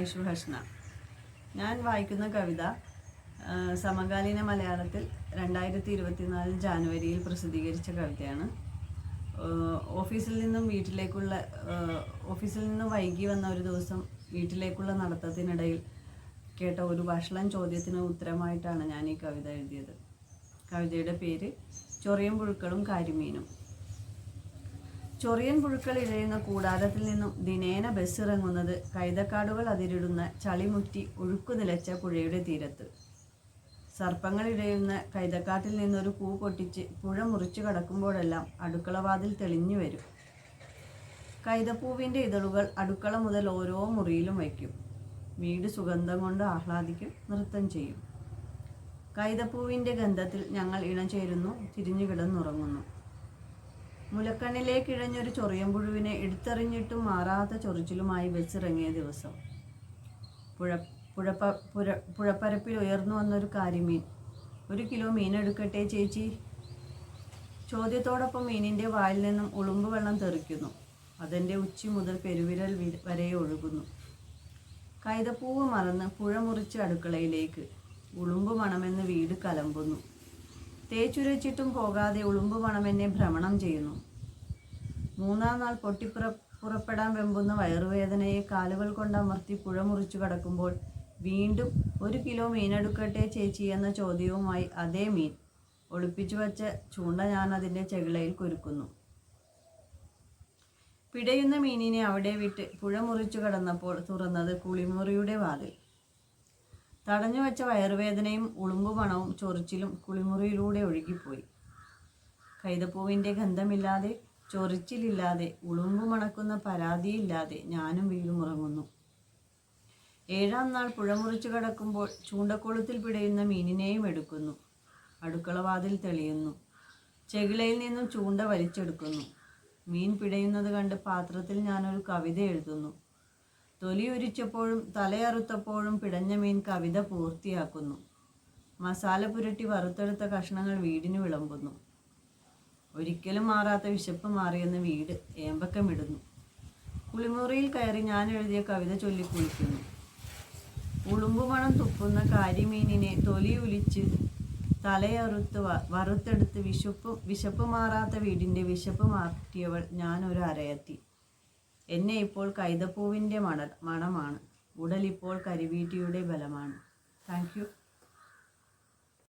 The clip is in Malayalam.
ഐഷു ഹഷ്ന ഞാൻ വായിക്കുന്ന കവിത സമകാലീന മലയാളത്തിൽ രണ്ടായിരത്തി ഇരുപത്തിനാല് ജാനുവരിയിൽ പ്രസിദ്ധീകരിച്ച കവിതയാണ്. ഓഫീസിൽ നിന്നും വീട്ടിലേക്കുള്ള ഓഫീസിൽ നിന്നും വൈകി വന്ന ഒരു ദിവസം വീട്ടിലേക്കുള്ള നടത്തത്തിനിടയിൽ കേട്ട ഒരു വഷളൻ ചോദ്യത്തിന് ഉത്തരമായിട്ടാണ് ഞാൻ ഈ കവിത എഴുതിയത്. കവിതയുടെ പേര് ചൊറിയും പുഴുക്കളും കരിമീനും ചൊറിയൻ പുഴുക്കൾ ഇഴയുന്ന കൂടാരത്തിൽ നിന്നും ദിനേന ബസ് ഇറങ്ങുന്നത് കൈതക്കാടുകൾ അതിരിടുന്ന ചളിമുറ്റി ഒഴുക്കു നിലച്ച പുഴയുടെ തീരത്ത്. സർപ്പങ്ങൾ ഇഴയുന്ന കൈതക്കാട്ടിൽ നിന്നൊരു പൂ പൊട്ടിച്ച് പുഴ മുറിച്ചു കടക്കുമ്പോഴെല്ലാം അടുക്കളവാതിൽ തെളിഞ്ഞു വരും. കൈതപ്പൂവിന്റെ ഇതളുകൾ അടുക്കള മുതൽ ഓരോ മുറിയിലും വയ്ക്കും. വീട് സുഗന്ധം കൊണ്ട് ആഹ്ലാദിക്കും നൃത്തം ചെയ്യും. കൈതപ്പൂവിന്റെ ഗന്ധത്തിൽ ഞങ്ങൾ ഇണചേരുന്നു തിരിഞ്ഞു കിടന്നുറങ്ങുന്നു മുലക്കണ്ണിലേക്ക് ഇഴഞ്ഞൊരു ചൊറിയമ്പുഴുവിനെ എടുത്തെറിഞ്ഞിട്ടും മാറാത്ത ചൊറിച്ചിലുമായി ബസ്സിറങ്ങിയ ദിവസം. പുഴ പുഴപ്പ പുര പുഴപ്പരപ്പിൽ ഉയർന്നു വന്നൊരു കാരിമീൻ ഒരു കിലോ മീൻ എടുക്കട്ടെ ചേച്ചി. ചോദ്യത്തോടൊപ്പം മീനിന്റെ വായിൽ നിന്നും ഉളുമ്പ് വെള്ളം തെറിക്കുന്നു. അതെന്റെ ഉച്ചി മുതൽ പെരുവിരൽ വരെ ഒഴുകുന്നു. കൈതപ്പൂവ് മറന്ന് പുഴ മുറിച്ച് അടുക്കളയിലേക്ക്. ഉളുമ്പ് മണമെന്ന് വീട് കലമ്പുന്നു. തേച്ചുരച്ചിട്ടും പോകാതെ ഉളുമ്പ് എന്നെ ഭ്രമണം ചെയ്യുന്നു. മൂന്നാം നാൾ പൊട്ടിപ്പുറ പുറപ്പെടാൻ വെമ്പുന്ന വയറുവേദനയെ കാലുകൾ കൊണ്ട് അമർത്തി പുഴ മുറിച്ചു കടക്കുമ്പോൾ വീണ്ടും ഒരു കിലോ മീനെടുക്കട്ടെ ചേച്ചി എന്ന ചോദ്യവുമായി അതേ മീൻ ഒളിപ്പിച്ചു വച്ച ചൂണ്ട ഞാൻ അതിന്റെ ചെകിളയിൽ കുരുക്കുന്നു. പിടയുന്ന മീനിനെ അവിടെ വിട്ട് പുഴ മുറിച്ചു കടന്നപ്പോൾ തുറന്നത് കുളിമുറിയുടെ വാതിൽ. തടഞ്ഞു വെച്ച വയറുവേദനയും ഉളുമ്പു മണവും ചൊറിച്ചിലും കുളിമുറിയിലൂടെ ഒഴുകിപ്പോയി. കൈതപ്പൂവിന്റെ ഗന്ധമില്ലാതെ ചൊറിച്ചിലില്ലാതെ ഉളുമ്പു മണക്കുന്ന പരാതിയില്ലാതെ ഞാനും വീടുമുറങ്ങുന്നു. ഏഴാം നാൾ പുഴ മുറിച്ചു കടക്കുമ്പോൾ ചൂണ്ടക്കുളത്തിൽ പിടയുന്ന മീനിനെയും എടുക്കുന്നു. അടുക്കളവാതിൽ തെളിയുന്നു. ചെകിളയിൽ നിന്നും ചൂണ്ട വലിച്ചെടുക്കുന്നു. മീൻ പിടയുന്നത് കണ്ട് പാത്രത്തിൽ ഞാനൊരു കവിത എഴുതുന്നു. തൊലി ഉരിച്ചപ്പോഴും തലയറുത്തപ്പോഴും പിടഞ്ഞ മീൻ കവിത പൂർത്തിയാക്കുന്നു. മസാല പുരട്ടി വറുത്തെടുത്ത കഷ്ണങ്ങൾ വീടിന് വിളമ്പുന്നു. ഒരിക്കലും മാറാത്ത വിശപ്പ് മാറിയെന്ന് വീട് ഏമ്പക്കമിടുന്നു. കുളിമുറിയിൽ കയറി ഞാൻ എഴുതിയ കവിത ചൊല്ലി കുളിക്കുന്നു. ഉളുമ്പുമണം തുപ്പുന്ന കാരിമീനിനെ തൊലി ഉലിച്ച് തലയറുത്ത് വറുത്തെടുത്ത് വിശപ്പ് വിശപ്പ് മാറാത്ത വീടിന്റെ വിശപ്പ് മാറ്റിയവൾ ഞാനൊരു അരയത്തി. എന്നെ ഇപ്പോൾ കൈതപ്പൂവിന്റെ മണ മണമാണ്. ഉടലിപ്പോൾ കരിവീട്ടിയുടെ ബലമാണ്. താങ്ക്